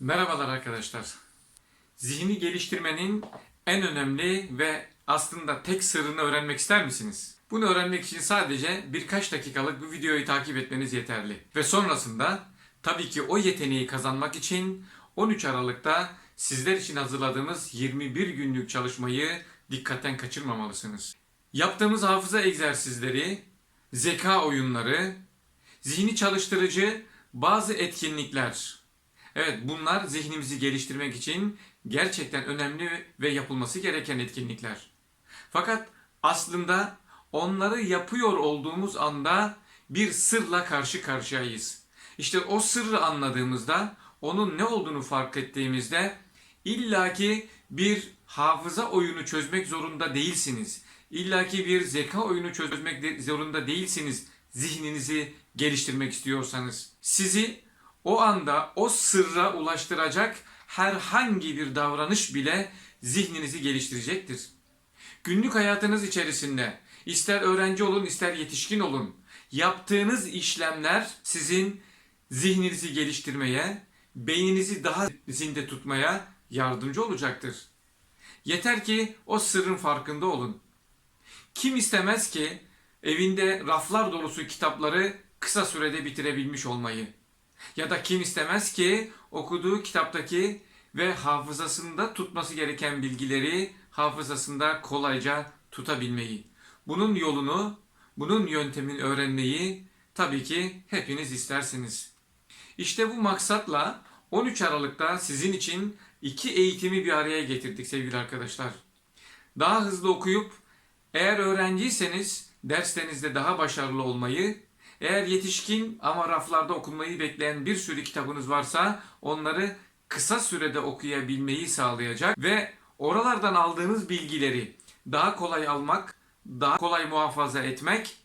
Merhabalar arkadaşlar. Zihni geliştirmenin en önemli ve aslında tek sırrını öğrenmek ister misiniz? Bunu öğrenmek için sadece birkaç dakikalık bu videoyu takip etmeniz yeterli. Ve sonrasında tabii ki o yeteneği kazanmak için 13 Aralık'ta sizler için hazırladığımız 21 günlük çalışmayı dikkatten kaçırmamalısınız. Yaptığımız hafıza egzersizleri, zeka oyunları, zihni çalıştırıcı bazı etkinlikler, Evet bunlar zihnimizi geliştirmek için gerçekten önemli ve yapılması gereken etkinlikler. Fakat aslında onları yapıyor olduğumuz anda bir sırla karşı karşıyayız. İşte o sırrı anladığımızda, onun ne olduğunu fark ettiğimizde illaki bir hafıza oyunu çözmek zorunda değilsiniz. İllaki bir zeka oyunu çözmek zorunda değilsiniz zihninizi geliştirmek istiyorsanız. Sizi o anda o sırra ulaştıracak herhangi bir davranış bile zihninizi geliştirecektir. Günlük hayatınız içerisinde ister öğrenci olun ister yetişkin olun yaptığınız işlemler sizin zihninizi geliştirmeye, beyninizi daha zinde tutmaya yardımcı olacaktır. Yeter ki o sırrın farkında olun. Kim istemez ki evinde raflar dolusu kitapları kısa sürede bitirebilmiş olmayı? Ya da kim istemez ki okuduğu kitaptaki ve hafızasında tutması gereken bilgileri hafızasında kolayca tutabilmeyi. Bunun yolunu, bunun yöntemini öğrenmeyi tabii ki hepiniz istersiniz. İşte bu maksatla 13 Aralık'ta sizin için iki eğitimi bir araya getirdik sevgili arkadaşlar. Daha hızlı okuyup eğer öğrenciyseniz derslerinizde daha başarılı olmayı, eğer yetişkin ama raflarda okunmayı bekleyen bir sürü kitabınız varsa onları kısa sürede okuyabilmeyi sağlayacak ve oralardan aldığınız bilgileri daha kolay almak, daha kolay muhafaza etmek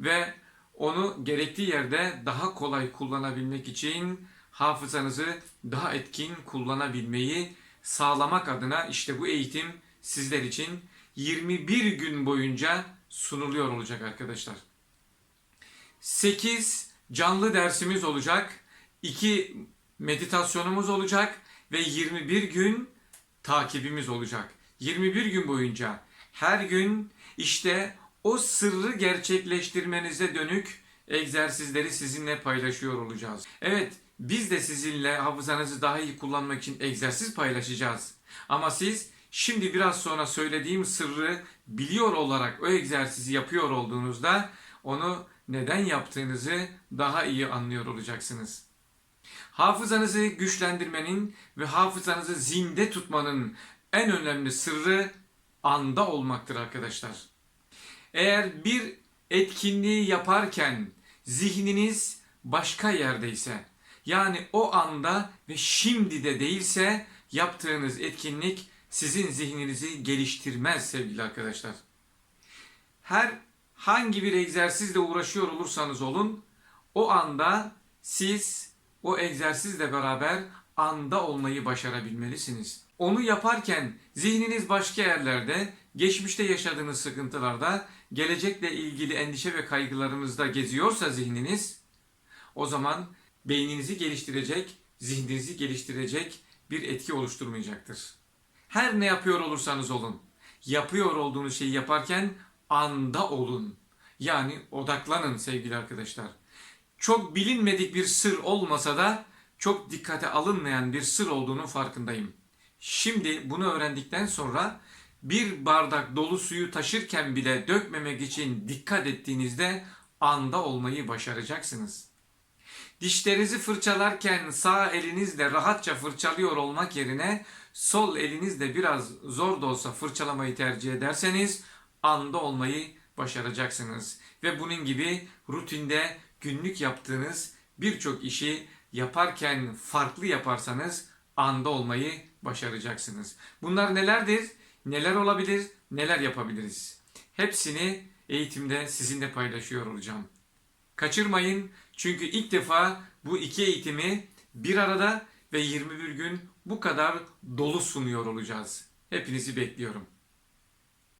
ve onu gerektiği yerde daha kolay kullanabilmek için hafızanızı daha etkin kullanabilmeyi sağlamak adına işte bu eğitim sizler için 21 gün boyunca sunuluyor olacak arkadaşlar. 8 canlı dersimiz olacak. 2 meditasyonumuz olacak ve 21 gün takibimiz olacak. 21 gün boyunca her gün işte o sırrı gerçekleştirmenize dönük egzersizleri sizinle paylaşıyor olacağız. Evet, biz de sizinle hafızanızı daha iyi kullanmak için egzersiz paylaşacağız. Ama siz şimdi biraz sonra söylediğim sırrı biliyor olarak o egzersizi yapıyor olduğunuzda onu neden yaptığınızı daha iyi anlıyor olacaksınız. Hafızanızı güçlendirmenin ve hafızanızı zinde tutmanın en önemli sırrı anda olmaktır arkadaşlar. Eğer bir etkinliği yaparken zihniniz başka yerdeyse, yani o anda ve şimdi de değilse yaptığınız etkinlik sizin zihninizi geliştirmez sevgili arkadaşlar. Her hangi bir egzersizle uğraşıyor olursanız olun, o anda siz o egzersizle beraber anda olmayı başarabilmelisiniz. Onu yaparken zihniniz başka yerlerde, geçmişte yaşadığınız sıkıntılarda, gelecekle ilgili endişe ve kaygılarınızda geziyorsa zihniniz, o zaman beyninizi geliştirecek, zihninizi geliştirecek bir etki oluşturmayacaktır. Her ne yapıyor olursanız olun, yapıyor olduğunuz şeyi yaparken anda olun. Yani odaklanın sevgili arkadaşlar. Çok bilinmedik bir sır olmasa da çok dikkate alınmayan bir sır olduğunu farkındayım. Şimdi bunu öğrendikten sonra bir bardak dolu suyu taşırken bile dökmemek için dikkat ettiğinizde anda olmayı başaracaksınız. Dişlerinizi fırçalarken sağ elinizle rahatça fırçalıyor olmak yerine sol elinizle biraz zor da olsa fırçalamayı tercih ederseniz anda olmayı başaracaksınız. Ve bunun gibi rutinde günlük yaptığınız birçok işi yaparken farklı yaparsanız anda olmayı başaracaksınız. Bunlar nelerdir? Neler olabilir? Neler yapabiliriz? Hepsini eğitimde sizinle paylaşıyor olacağım. Kaçırmayın çünkü ilk defa bu iki eğitimi bir arada ve 21 gün bu kadar dolu sunuyor olacağız. Hepinizi bekliyorum.